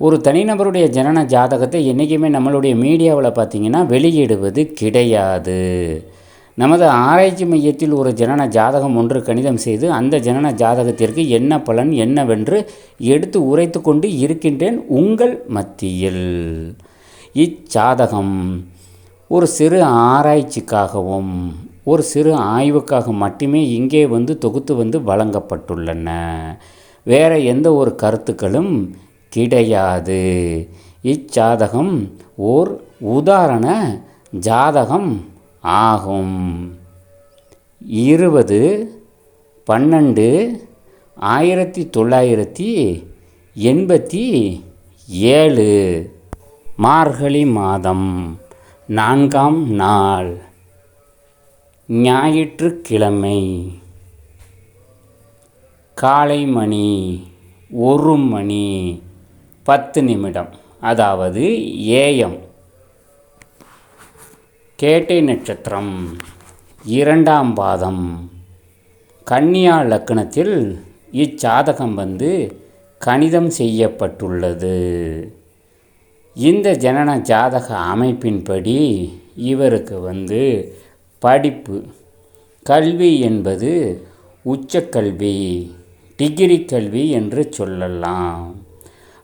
ஒரு தனிநபருடைய ஜனன ஜாதகத்தை என்றைக்குமே நம்மளுடைய மீடியாவில் பார்த்தீங்கன்னா வெளியிடுவது கிடையாது. நமது ஆராய்ச்சி மையத்தில் ஒரு ஜனன ஜாதகம் ஒன்று கணிதம் செய்து அந்த ஜனன ஜாதகத்திற்கு என்ன பலன் என்னவென்று எடுத்து உரைத்து கொண்டு இருக்கின்றேன் உங்கள் மத்தியில். இச்சாதகம் ஒரு சிறு ஆராய்ச்சிக்காகவும் ஒரு சிறு ஆய்வுக்காக மட்டுமே இங்கே வந்து தொகுத்து வந்து வழங்கப்பட்டுள்ளன. வேறு எந்த ஒரு கருத்துக்களும் கிடையாது. இச்சாதகம் ஓர் உதாரண ஜாதகம் ஆகும். இருபது பன்னெண்டு ஆயிரத்தி தொள்ளாயிரத்தி எண்பத்தி ஏழு மார்கழி மாதம் நான்காம் நாள் ஞாயிற்றுக்கிழமை காலை மணி ஒரு மணி. பத்து நிமிடம். அதாவது ஏஎம். கேட்டை நட்சத்திரம். இரண்டாம் பாதம். கன்னியா லக்னத்தில் இச்சாதகம் வந்து கணிதம் செய்யப்பட்டுள்ளது. இந்த ஜனன ஜாதக அமைப்பின்படி இவருக்கு வந்து படிப்பு. கல்வி என்பது உச்சக்கல்வி டிகிரி கல்வி என்று சொல்லலாம்.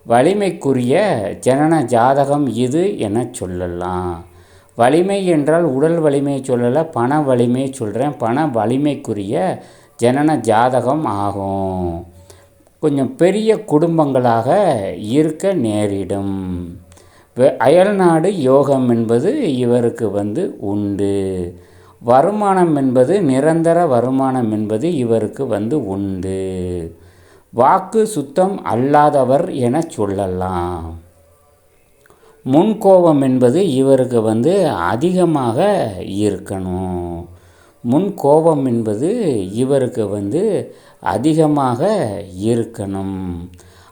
வலிமைக்குரிய ஜனன ஜாதகம் இது என சொல்லலாம். வலிமை என்றால் உடல் வலிமை சொல்லலை பண வலிமை சொல்கிறேன் பண வலிமைக்குரிய ஜனன ஜாதகம் ஆகும். கொஞ்சம் பெரிய குடும்பங்களாக இருக்க நேரிடும். அயல்நாடு யோகம் என்பது இவருக்கு வந்து உண்டு. வருமானம் என்பது நிரந்தர வருமானம் என்பது இவருக்கு வந்து உண்டு. வாக்கு சுத்தம் அல்லாதவர் என சொல்லலாம். முன்கோபம் என்பது இவருக்கு வந்து அதிகமாக இருக்கணும். முன்கோபம் என்பது இவருக்கு வந்து அதிகமாக இருக்கணும்.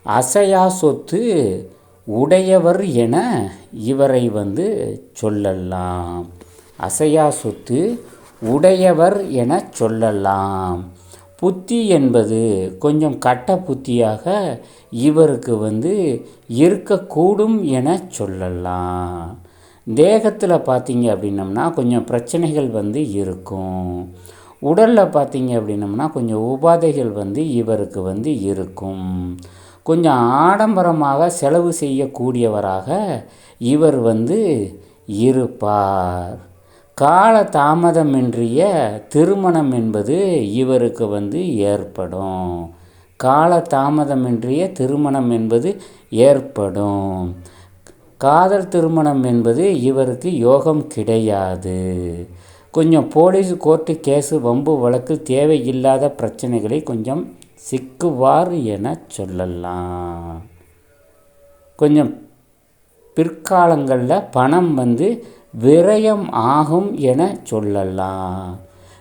அசையா சொத்து உடையவர் என இவரை வந்து சொல்லலாம். அசையா சொத்து உடையவர் என சொல்லலாம். புத்தி என்பது கொஞ்சம் கட்ட புத்தியாக இவருக்கு வந்து இருக்கக்கூடும் என சொல்லலாம். தேகத்தில் பார்த்தீங்க அப்படின்னம்னா கொஞ்சம் பிரச்சனைகள் வந்து இருக்கும். உடலில் பார்த்தீங்க அப்படின்னம்னா கொஞ்சம் உபாதைகள் வந்து இவருக்கு வந்து இருக்கும். கொஞ்சம் ஆடம்பரமாக செலவு செய்யக்கூடியவராக இவர் வந்து இருப்பார். கால தாமதமின்றிய திருமணம் என்பது இவருக்கு வந்து ஏற்படும். கால தாமதமின்றிய திருமணம் என்பது ஏற்படும். காதல் திருமணம் என்பது இவருக்கு யோகம் கிடையாது. கொஞ்சம் போலீஸ் கோர்ட்டு கேஸு வம்பு வழக்கு தேவையில்லாத பிரச்சனைகளை கொஞ்சம் சிக்குவார் என சொல்லலாம். கொஞ்சம் பிற்காலங்களில் பணம் வந்து விரயம் ஆகும் என சொல்லலாம்.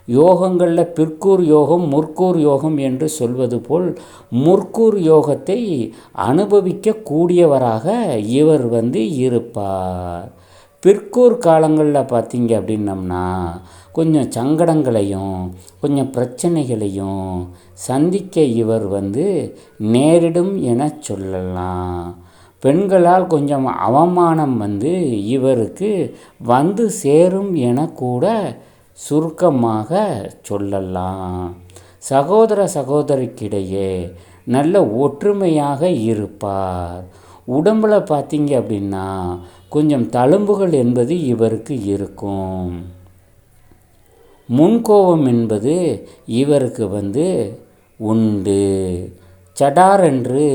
யோகங்களில் பிற்கூர் யோகம் முற்கூர் யோகம் என்று சொல்வது போல் முற்கூர் யோகத்தை அனுபவிக்க கூடியவராக இவர் வந்து இருப்பார். பிற்கூர் காலங்களில் பார்த்தீங்க அப்படின்னம்னா கொஞ்சம் சங்கடங்களையும் கொஞ்சம் பிரச்சனைகளையும் சந்திக்க இவர் வந்து நேரிடும் என சொல்லலாம். பெண்களால் கொஞ்சம் அவமானம் வந்து இவருக்கு வந்து சேரும் என கூட சுருக்கமாக சொல்லலாம். சகோதர சகோதரிக்கிடையே நல்ல ஒற்றுமையாக இருப்பார். உடம்பில் பார்த்தீங்க அப்படின்னா கொஞ்சம் தழும்புகள் என்பது இவருக்கு இருக்கும். முன்கோபம் என்பது இவருக்கு வந்து உண்டு. சடார் என்று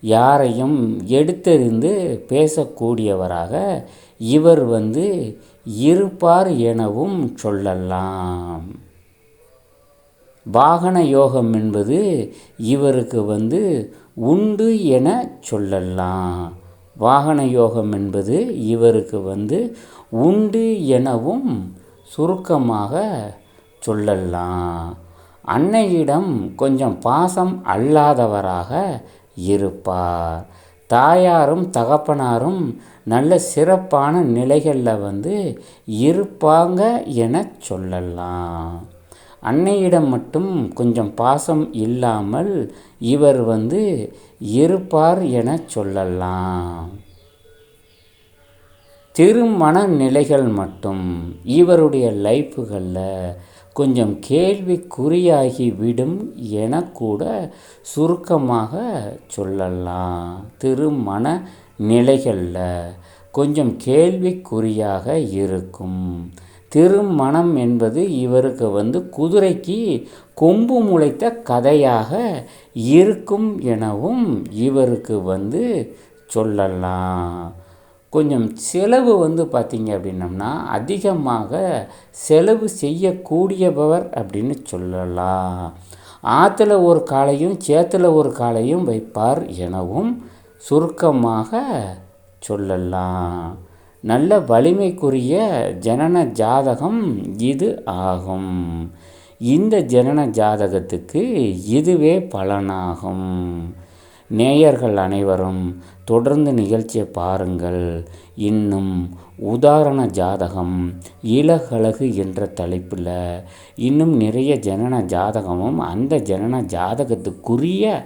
யாரையும் எடுத்தெறிந்து பேசக்கூடியவராக இவர் வந்து இருப்பார் எனவும் சொல்லலாம். வாகன யோகம் என்பது இவருக்கு வந்து உண்டு என சொல்லலாம். வாகன யோகம் என்பது இவருக்கு வந்து உண்டு எனவும் சுருக்கமாக சொல்லலாம். அன்னையிடம் கொஞ்சம் பாசம் அல்லாதவராக இருப்பார். தாயாரும் தகப்பனாரும் நல்ல சிறப்பான நிலைகளில் வந்து இருப்பாங்க என சொல்லலாம். அன்னையிடம் மட்டும் கொஞ்சம் பாசம் இல்லாமல் இவர் வந்து இருப்பார் என சொல்லலாம். திருமண நிலைகள் மட்டும் இவருடைய லைஃப்புகளில் கொஞ்சம் கேள்விக்குறியாகிவிடும் என கூட சுருக்கமாக சொல்லலாம். திருமண நிலைகளில் கொஞ்சம் கேள்விக்குறியாக இருக்கும். திருமணம் என்பது இவருக்கு வந்து குதிரைக்கு கொம்பு முளைத்த கதையாக இருக்கும் எனவும் இவருக்கு வந்து சொல்லலாம். கொஞ்சம் செலவு வந்து பார்த்திங்க அப்படின்னம்னா அதிகமாக செலவு செய்யக்கூடியவர் அப்படின்னு சொல்லலாம். ஆற்றுல ஒரு காலையும் சேத்துல ஒரு காலையும் வைப்பார் எனவும் சுருக்கமாக சொல்லலாம். நல்ல வலிமைக்குரிய ஜனன ஜாதகம் இது ஆகும். இந்த ஜனன ஜாதகத்துக்கு இதுவே பலனாகும். நேயர்கள் அனைவரும் தொடர்ந்து நிகழ்ச்சியை பாருங்கள். இன்னும் உதாரண ஜாதகம் இலகழகு என்ற தலைப்பில் இன்னும் நிறைய ஜனன ஜாதகமும் அந்த ஜனன ஜாதகத்துக்குரிய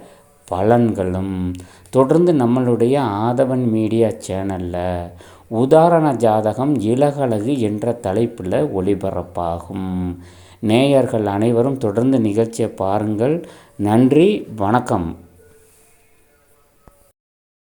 பலன்களும் தொடர்ந்து நம்மளுடைய ஆதவன் மீடியா சேனலில் உதாரண ஜாதகம் இலகழகு என்ற தலைப்பில் ஒளிபரப்பாகும். நேயர்கள் அனைவரும் தொடர்ந்து நிகழ்ச்சியை பாருங்கள். நன்றி வணக்கம்.